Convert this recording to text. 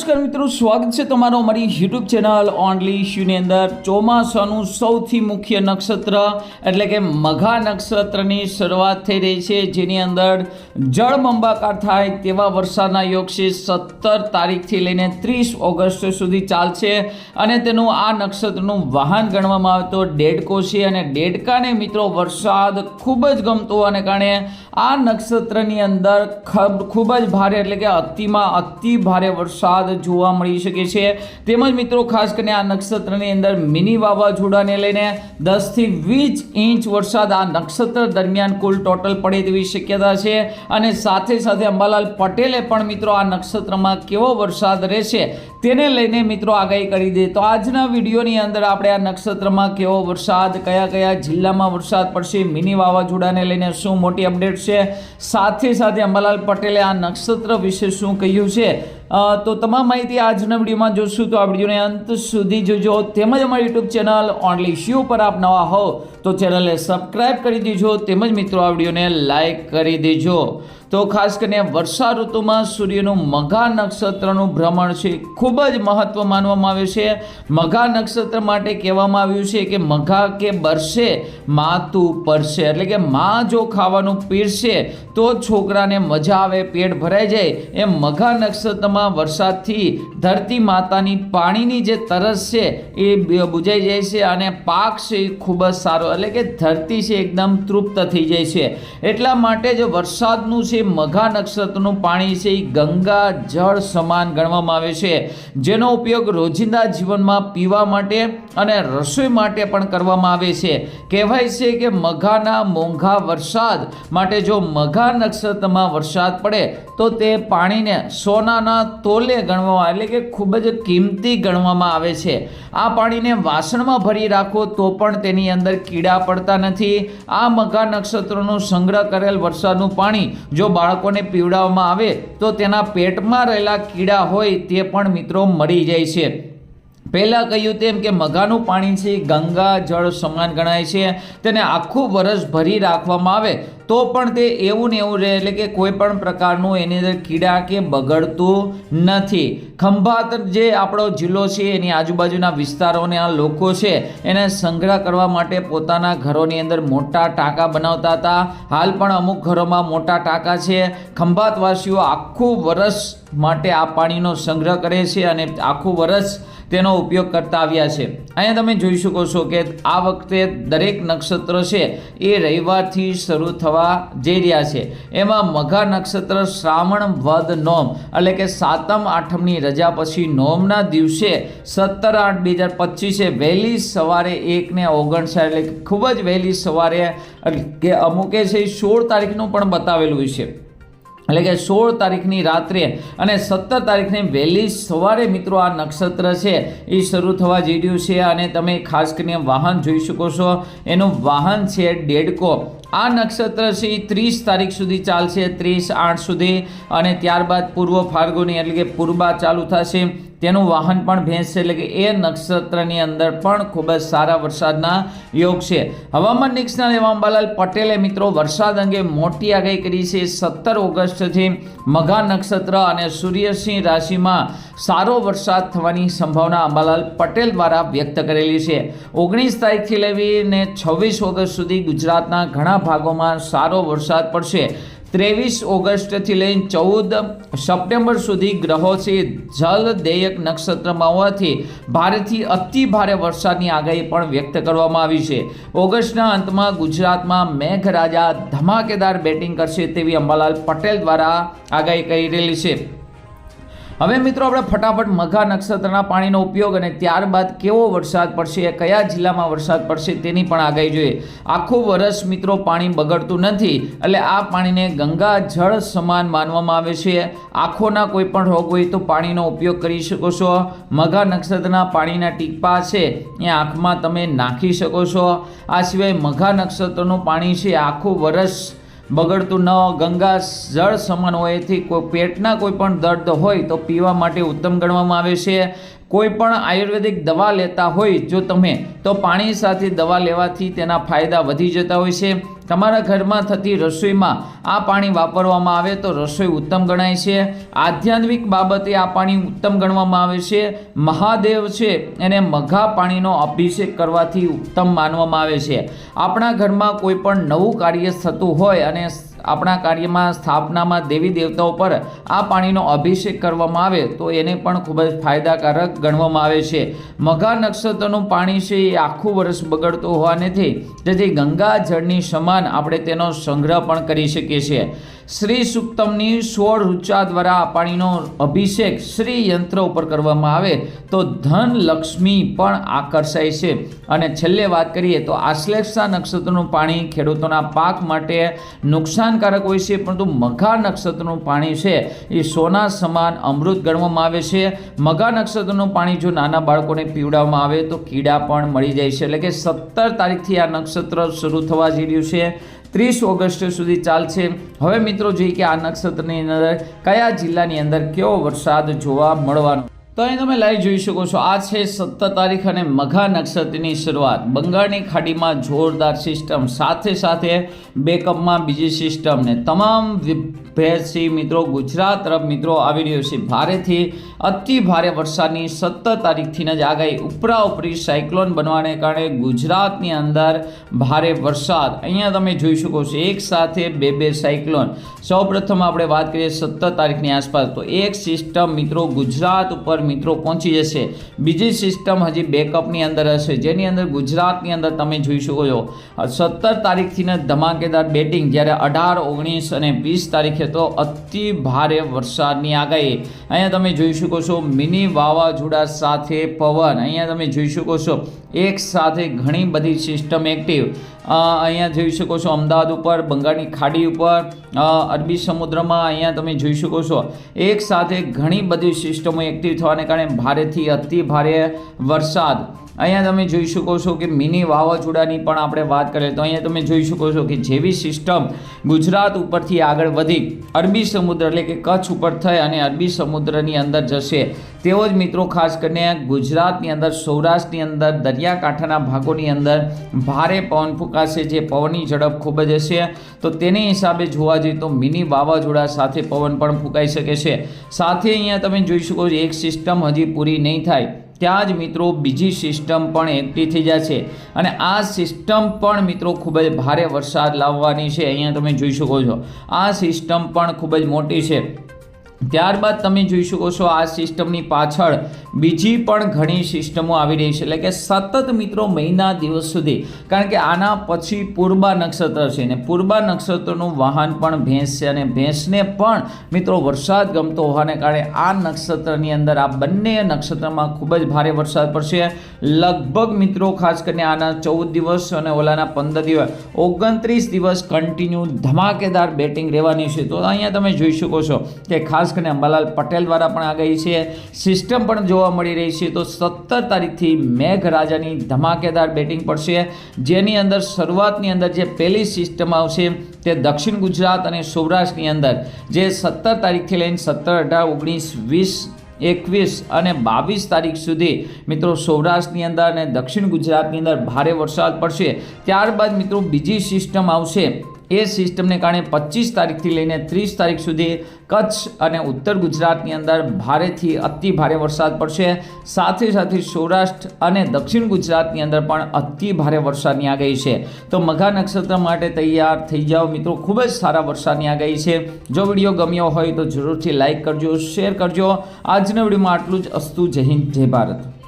નમસ્કાર મિત્રો, સ્વાગત છે તમારો અમારી યુટ્યુબ ચેનલ ઓનલી ઇશ્યુની અંદર. ચોમાસાનું સૌથી મુખ્ય નક્ષત્ર, એટલે કે મઘા નક્ષત્રની શરૂઆત થઈ રહી છે. જેની અંદર જળબંબાકાર થાય તેવા વરસાદના યોગ છે. સત્તર તારીખથી લઈને ત્રીસ ઓગસ્ટ સુધી ચાલશે. અને તેનું આ નક્ષત્રનું વાહન ગણવામાં આવે તો ડેડકો છે. અને ડેડકાને મિત્રો, વરસાદ ખૂબ જ ગમતો અને કારણે આ નક્ષત્રની અંદર ખૂબ જ ભારે, એટલે કે અતિમાં અતિ ભારે વરસાદ જોવા મળી શકે છે. તેમજ મિત્રો, ખાસ કરીને આ નક્ષત્રની અંદર મિની વાવાઝોડાને લઈને દસથી વીસ ઇંચ વરસાદ આ નક્ષત્ર દરમિયાન કુલ ટોટલ પડે તેવી શક્યતા છે. અને સાથે સાથે અંબાલાલ પટેલે પણ મિત્રો આ નક્ષત્રમાં કેવો વરસાદ રહેશે તેને લઈને મિત્રો આગાહી કરી દે. તો આજના વિડીયોની અંદર આપણે આ નક્ષત્રમાં કેવો વરસાદ, કયા કયા જિલ્લામાં વરસાદ પડશે, મિની વાવાઝોડાને લઈને શું મોટી અપડેટ છે? સાથે સાથે અંબાલાલ પટેલે આ નક્ષત્ર વિશે શું કહ્યું છે? તો તમામ માહિતી આજના વિડીયોમાં જોશું. તો આ વિડીયોને અંત સુધી જોજો. તેમજ અમારી યુટ્યુબ ચેનલ ઓનલી શ્યુ પર આપ નવા હો, તો ચેનલને સબસ્ક્રાઇબ કરી દેજો. તેમજ મિત્રો, આ વિડીયોને લાઈક કરી દેજો. તો ખાસ કરીને વર્ષા ઋતુમાં સૂર્યનું મઘા નક્ષત્રનું ભ્રમણ છે, ખૂબ જ મહત્વ માનવામાં આવે છે. મઘા નક્ષત્ર માટે કહેવામાં આવ્યું છે કે મઘા કે બરસે, માતું પરસે. એટલે કે મા જો ખાવાનું પીરશે તો છોકરાને મજા આવે, પેટ ભરાઈ જાય. એમ મઘા નક્ષત્રમાં વરસાદથી ધરતી માતાની પાણીની જે તરસ છે, એ બુજાઈ જાય છે અને પાક છે એ ખૂબ જ સારો. એટલે કે ધરતી છે એકદમ તૃપ્ત થઈ જાય છે. એટલા માટે જ વરસાદનું છે મઘા નક્ષત્રનું પાણી છે એ ગંગા જળ સમાન ગણવામાં આવે છે. જેનો ઉપયોગ રોજિંદા જીવનમાં પીવા માટે અને રસોઈ માટે પણ કરવામાં આવે છે. કહેવાય છે કે મઘાના મોંઘા વરસાદ માટે જો મઘા નક્ષત્રમાં વરસાદ પડે, તો તે પાણીને સોનાના તોલે ગણવામાં એટલે કે ખૂબ જ કિંમતી ગણવામાં આવે છે. આ પાણીને વાસણમાં ભરી રાખો તો પણ તેની અંદર કીડા પડતા નથી. આ મઘા નક્ષત્રનો સંગ્રહ કરેલ વરસાદનું પાણી જો બાળકોને પીવડાવવામાં આવે તો તેના પેટમાં રહેલા કીડા હોય તે પણ મિત્રો મરી જાય છે. પહેલાં કહ્યું તેમ કે મઘાનું પાણી છે, ગંગા, જળ સમાન ગણાય છે. તેને આખું વરસ ભરી રાખવામાં આવે તો પણ તે એવું ને એવું રહે એટલે કે કોઈ પણ પ્રકારનું એની અંદર કીડા કે બગડતું નથી. ખંભાત જે આપણો જિલ્લો છે, એની આજુબાજુના વિસ્તારોને આ લોકો છે, એને સંગ્રહ કરવા માટે પોતાના ઘરોની અંદર મોટા ટાંકા બનાવતા હતા. હાલ પણ અમુક ઘરોમાં મોટા ટાંકા છે. ખંભાતવાસીઓ આખું વરસ માટે આ પાણીનો સંગ્રહ કરે છે અને આખું વરસ તેનો ઉપયોગ કરતા આવ્યા છે. અહીંયા તમે જોઈ શકો છો કે આ વખતે દરેક નક્ષત્ર છે, એ રવિવારથી શરૂ થવા જઈ રહ્યા છે. એમાં મઘા નક્ષત્ર શ્રાવણ વદ નોમ એટલે કે સાતમ આઠમની રજા પછી નોમના દિવસે સત્તર આઠ બે હજાર પચીસે વહેલી સવારે એકને ઓગણસાઠ એટલે ખૂબ જ વહેલી સવારે કે અમુકે છે એ સોળ તારીખનું પણ બતાવેલું છે. એટલે કે સોળ તારીખની રાત્રે અને સત્તર તારીખની વહેલી સવારે મિત્રો આ નક્ષત્ર છે એ શરૂ થવા જઈ રહ્યું છે અને તમે ખાસ કરીને વાહન જોઈ શકો છો. એનું વાહન છે ડેડકો. આ નક્ષત્ર છે એ ત્રીસ તારીખ સુધી ચાલશે, ત્રીસ આઠ સુધી અને ત્યારબાદ પૂર્વ ફાલ્ગુની એટલે કે પૂર્વા ચાલુ થશે. તેનું વાહન પણ ભેંસ છે એટલે કે એ નક્ષત્રની અંદર પણ ખૂબ જ સારા વરસાદના યોગ છે. હવામાન નિષ્ણાત એવા અંબાલાલ પટેલે મિત્રો, વરસાદ અંગે મોટી આગાહી કરી છે. સત્તર ઓગસ્ટથી મઘા નક્ષત્ર અને સૂર્યસિંહ રાશિમાં સારો વરસાદ થવાની સંભાવના અંબાલાલ પટેલ દ્વારા વ્યક્ત કરેલી છે. ઓગણીસ તારીખથી લેવીને છવ્વીસ ઓગસ્ટ સુધી ગુજરાતના ઘણા ભાગોમાં સારો વરસાદ પડશે. ત્રેવીસ ઓગસ્ટથી લઈને ચૌદ સપ્ટેમ્બર સુધી ગ્રહો છે જલ દેયક નક્ષત્રમાં હોવાથી ભારેથી અતિ ભારે વરસાદની આગાહી પણ વ્યક્ત કરવામાં આવી છે. ઓગસ્ટના અંતમાં ગુજરાતમાં મેઘરાજા ધમાકેદાર બેટિંગ કરશે તેવી અંબાલાલ પટેલ દ્વારા આગાહી કરી રહેલી છે. હવે મિત્રો આપણે ફટાફટ મઘા નક્ષત્રના પાણીનો ઉપયોગ અને ત્યારબાદ કેવો વરસાદ પડશે, કયા જિલ્લામાં વરસાદ પડશે તેની પણ આગાહી જોઈએ. આખું વરસ મિત્રો પાણી બગડતું નથી, એટલે આ પાણીને ગંગા જળ સમાન માનવામાં આવે છે. આંખોના કોઈ પણ રોગ હોય તો પાણીનો ઉપયોગ કરી શકો છો. મઘા નક્ષત્રના પાણીના ટીપા છે, એ આંખમાં તમે નાખી શકો છો. આ સિવાય મઘા નક્ષત્રનું પાણી છે, આખું વરસ બગડતું ન, ગંગા જળ સમાન હોવાથી કોઈ પેટના કોઈ પણ દર્દ હોય તો પીવા માટે ઉત્તમ ગણવામાં આવે છે. કોઈ પણ આયુર્વેદિક દવા લેતા હોય, જો તમે, તો પાણી સાથે દવા લેવાથી તેના ફાયદા વધી જતા હોય છે. તમારા ઘરમાં થતી રસોઈમાં આ પાણી વાપરવામાં આવે તો રસોઈ ઉત્તમ ગણાય છે. આધ્યાત્મિક બાબતે આ પાણી ઉત્તમ ગણવામાં આવે છે. મહાદેવ છે, એને મઘા પાણીનો અભિષેક કરવાથી ઉત્તમ માનવામાં આવે છે. આપણા ઘરમાં કોઈ પણ નવું કાર્ય થતું હોય અને આપણા કાર્યમાં સ્થાપનામાં દેવી દેવતાઓ પર આ પાણીનો અભિષેક કરવામાં આવે તો એને પણ ખૂબ જ ફાયદાકારક ગણવામાં આવે છે. મઘા નક્ષત્રનું પાણી છે એ આખું વર્ષ બગડતું હોવાને જેથી ગંગા જળની સમાન આપણે તેનો સંગ્રહ પણ કરી શકીએ છીએ. શ્રી સુક્તમની સોળ ઋચા દ્વારા આ પાણીનો અભિષેક શ્રી યંત્ર ઉપર કરવામાં આવે તો ધન લક્ષ્મી પણ આકર્ષાય છે. અને છેલ્લે વાત કરીએ તો આશ્લેષા નક્ષત્રનું પાણી ખેડૂતોના પાક માટે નુકસાનકારક હોય છે, પરંતુ મઘા નક્ષત્રનું પાણી છે એ સોના સમાન અમૃત ગણવામાં આવે છે. મઘા નક્ષત્રનું પાણી જો નાના બાળકોને પીવડાવવામાં આવે તો કીડા પણ મળી જાય છે. એટલે કે સત્તર તારીખથી આ નક્ષત્ર શરૂ થવા જઈ રહ્યું છે. ત્રીસ ઓગસ્ટ સુધી ચાલશે. હવે મિત્રો, જોઈએ કે આ નક્ષત્રની અંદર કયા જિલ્લાની અંદર કેવો વરસાદ જોવા મળવાનો? તો અહીં તમે લાઈવ જોઈ શકો છો. આ છે સત્તર તારીખ અને મઘા નક્ષત્રની શરૂઆત. બંગાળની ખાડીમાં જોરદાર સિસ્ટમ. સાથે સાથે બેકઅપમાં બીજી સિસ્ટમ ને તમામ ભેરથી મિત્રો, ગુજરાત તરફ મિત્રો આવી રહ્યો છે. ભારેથી અતિ ભારે વરસાદની સત્તર તારીખથી જ આગાહી. ઉપરા ઉપરી સાયક્લોન બનવાને કારણે ગુજરાતની અંદર ભારે વરસાદ. અહીંયા તમે જોઈ શકો છો, એક સાથે બે બે સાયક્લોન. સૌપ્રથમ આપણે વાત કરીએ સત્તર તારીખની આસપાસ. તો એક સિસ્ટમ મિત્રો ગુજરાત ઉપર મિત્રો પહોંચી જશે. બીજી સિસ્ટમ હજી બેકઅપની અંદર હશે. જેની અંદર ગુજરાતની અંદર તમે જોઈ શકો છો. સત્તર તારીખથીને ધમાકેદાર બેટિંગ જ્યારે અઢાર, ઓગણીસ અને વીસ તારીખે તો અતિ ભારે વરસાદની આગાહી. અહીંયા તમે જોઈ શકો છો મિની વાવાઝોડા સાથે પવન. અહીંયા તમે જોઈ શકો છો એક સાથે ઘણી બધી સિસ્ટમ એક્ટિવ અહીંયા જોઈ શકો છો અમદાવાદ ઉપર, બંગાળની ખાડી ઉપર અરબી સમુદ્રમાં અહીંયા તમે જોઈ શકો છો. એક સાથે ઘણી બધી સિસ્ટમો એક્ટિવ થવાને કારણે ભારેથી અતિ ભારે વરસાદ અહીંયા તમે જોઈ શકો છો કે મિની વાવાઝોડાની પણ આપણે વાત કરીએ તો અહીંયા તમે જોઈ શકો છો કે જેવી સિસ્ટમ ગુજરાત ઉપરથી આગળ વધી, અરબી સમુદ્ર એટલે કે કચ્છ ઉપર થઈ અને અરબી સમુદ્રની અંદર જશે. તેવો જ મિત્રો ખાસ કરીને ગુજરાતની અંદર, સૌરાષ્ટ્રની અંદર, દરિયાકાંઠાના ભાગોની અંદર ભારે પવન ફૂંકાશે, જે પવનની ઝડપ ખૂબ જ હશે. તો તેની હિસાબે જોવા જઈએ તો મિની વાવાઝોડા સાથે પવન પણ ફૂંકાઈ શકે છે. સાથે અહીંયા તમે જોઈ શકો છો એક સિસ્ટમ હજી પૂરી નહીં થાય. ત્યાં જ મિત્રો બીજી સિસ્ટમ પણ એક્ટિવ થઈ જશે અને આ સિસ્ટમ પણ મિત્રો ખૂબ જ ભારે વરસાદ લાવવાની છે. અહીંયા તમે જોઈ શકો છો. આ સિસ્ટમ પણ ખૂબ જ મોટી છે. ત્યારબાદ તમે જોઈ શકો છો આ સિસ્ટમની પાછળ બીજી પણ ઘણી સિસ્ટમો આવી રહી છે. એટલે કે સતત મિત્રો મહિના દિવસ સુધી, કારણ કે આના પછી પૂર્વા નક્ષત્ર છે ને પૂર્વા નક્ષત્રનું વાહન પણ ભેંસ છે અને ભેંસને પણ મિત્રો વરસાદ ગમતો હોવાને કારણે આ નક્ષત્રની અંદર આ બંને નક્ષત્રમાં ખૂબ જ ભારે વરસાદ પડશે. લગભગ મિત્રો ખાસ કરીને આના ચૌદ દિવસ અને ઓલાના પંદર દિવસ, ઓગણત્રીસ દિવસ કન્ટિન્યુ ધમાકેદાર બેટિંગ રહેવાની છે. તો અહીંયા તમે જોઈ શકો છો કે ખાસ કરીને અંબાલાલ પટેલ દ્વારા પણ આગાહી છે. સિસ્ટમ પણ જોવા મળી રહી છે. તો સત્તર તારીખથી મેઘરાજાની ધમાકેદાર બેટિંગ પડશે. જેની અંદર શરૂઆતની અંદર જે પહેલી સિસ્ટમ આવશે તે દક્ષિણ ગુજરાત અને સૌરાષ્ટ્રની અંદર. જે સત્તર તારીખથી લઈને સત્તર અઢાર, ઓગણીસ, વીસ, એકવીસ અને બાવીસ તારીખ સુધી મિત્રો સૌરાષ્ટ્રની અંદર અને દક્ષિણ ગુજરાતની અંદર ભારે વરસાદ પડશે. ત્યારબાદ મિત્રો બીજી સિસ્ટમ આવશે. એ સિસ્ટમને કારણે પચીસ તારીખથી લઈને ત્રીસ તારીખ સુધી કચ્છ અને ઉત્તર ગુજરાતની અંદર ભારેથી અતિ ભારે વરસાદ પડશે. સાથે સાથે સૌરાષ્ટ્ર અને દક્ષિણ ગુજરાતની અંદર પણ અતિ ભારે વરસાદની આગાહી છે. તો મઘા નક્ષત્ર માટે તૈયાર થઈ જાઓ મિત્રો, ખૂબ જ સારા વરસાદની આગાહી છે. જો વીડિયો ગમ્યો હોય તો જરૂરથી લાઇક કરજો, શેર કરજો. આજના વિડીયોમાં આટલું જ. અસ્તુ જય હિન્દ, જય ભારત.